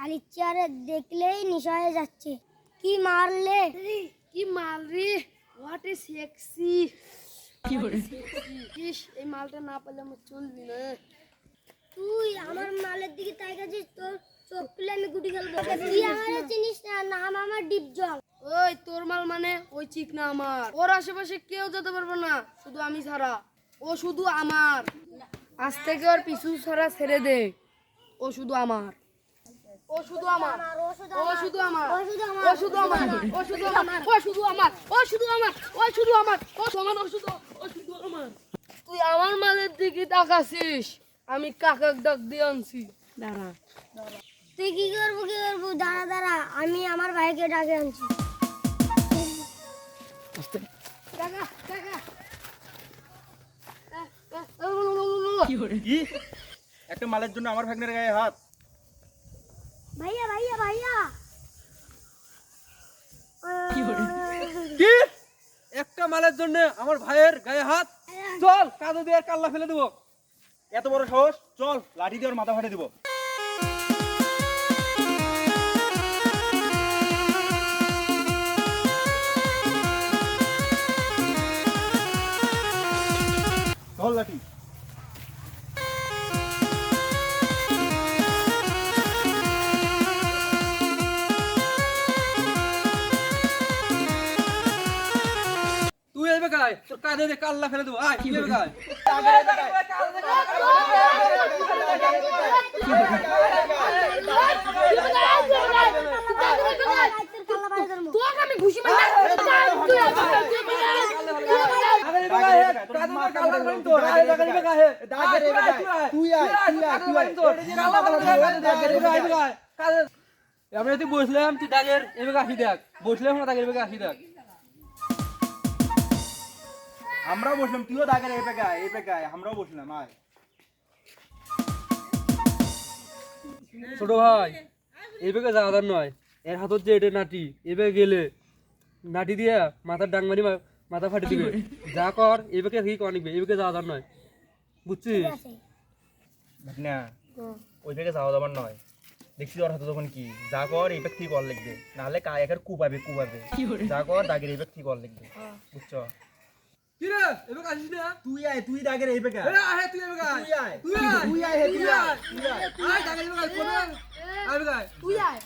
শালির চেয়ারে দেখলেই নিশা হয়ে যাচ্ছে। কি মারলে? কি মাল রে হোয়াট ইজ সেক্সি কি ইস এই মালটা না পেলে আমার চলবি না। তুই আমার মালের দিকে তাকাচ্ছিস তোর চোখ তুলে আমি গুটি খেলব। তুই আমার চিনিস না? নাম আমার ডিপ জল। ওই তোর মাল মানে ওই চিক না আমার। ওর আশেপাশে কেউ যেতে পারবে না শুধু আমি ছাড়া। ও শুধু আমার। আজ থেকে ওর পিছু ছাড়া ছেড়ে দে। ও শুধু আমার। ও শুধু আমার ও শুধু আমার ও শুধু আমার। ও শুধু আমার ও শুধু আমার ও শুধু আমার ও শুধু আমার ও শুধু আমার ও শুধু আমার ও শুধু আমার তুই আমার মালের দিকে তাকাছিস আমি কাকাক ডাক দিয়ে আনছি দাঁড়া তুই কি করব কি করব দাঁড়া দাঁড়া আমি আমার ভাইকে ডাকে আনছি কাকা কাকা একটা মালের জন্য আমার ভাগ্নের গায়ে হাত ভাইয়া ভাইয়া ভাইয়া। কি একটা মালের জন্য আমার ভাইয়ের গায়ে হাত? চল কাদো দিয়ে কাল্লা ফেলে দেবো। এত বড় সাহস? চল লাঠি দিয়ে ওর মাথা ফাটে দেবো। চল লাঠি। গায়? তোর কাঁধে দিয়ে কাল্লা ফেলে দেবো। আয় তুই গায়? আমি যদি বসলাম তুই দাগের এবে আসি দেখ। বসলাম না দাগের এবে আসি দেখ। আমরাও বসলাম তুইও দাগের এবে গায় এবে গায় আমরাও বসলাম আয়। ছোট ভাই এবেকে যাওয়ার নয় এর হাতত যে এটা নাটি এবে গেলে নাটি দিয়া মাথার ডাং মারি মাথা ফাটি দিবে। যা কর এবেকে কি কর নিবে এবেকে যাওয়ার নয়। বুঝছিস? না ওই যাওয়া যাবার নয়। দেখছি ওর হাতে তখন কি? যা কর এই ব্যক্তি কল লিখবে। নাহলে কায়াকের কুপাবে কুপাবে যা কর দাগের এই ব্যক্তি কল লিখবে। বুঝছ? কি এবে আসিস না? তুই আয় তুই দাগের এই বেকা এ আহে তুই এবে গায় তুই আয়। তুই আয় তুই আয় হে, তুই তুই আয়। আয়। আয় এবে গায় কোন? আয় এবে গায় তুই আয়।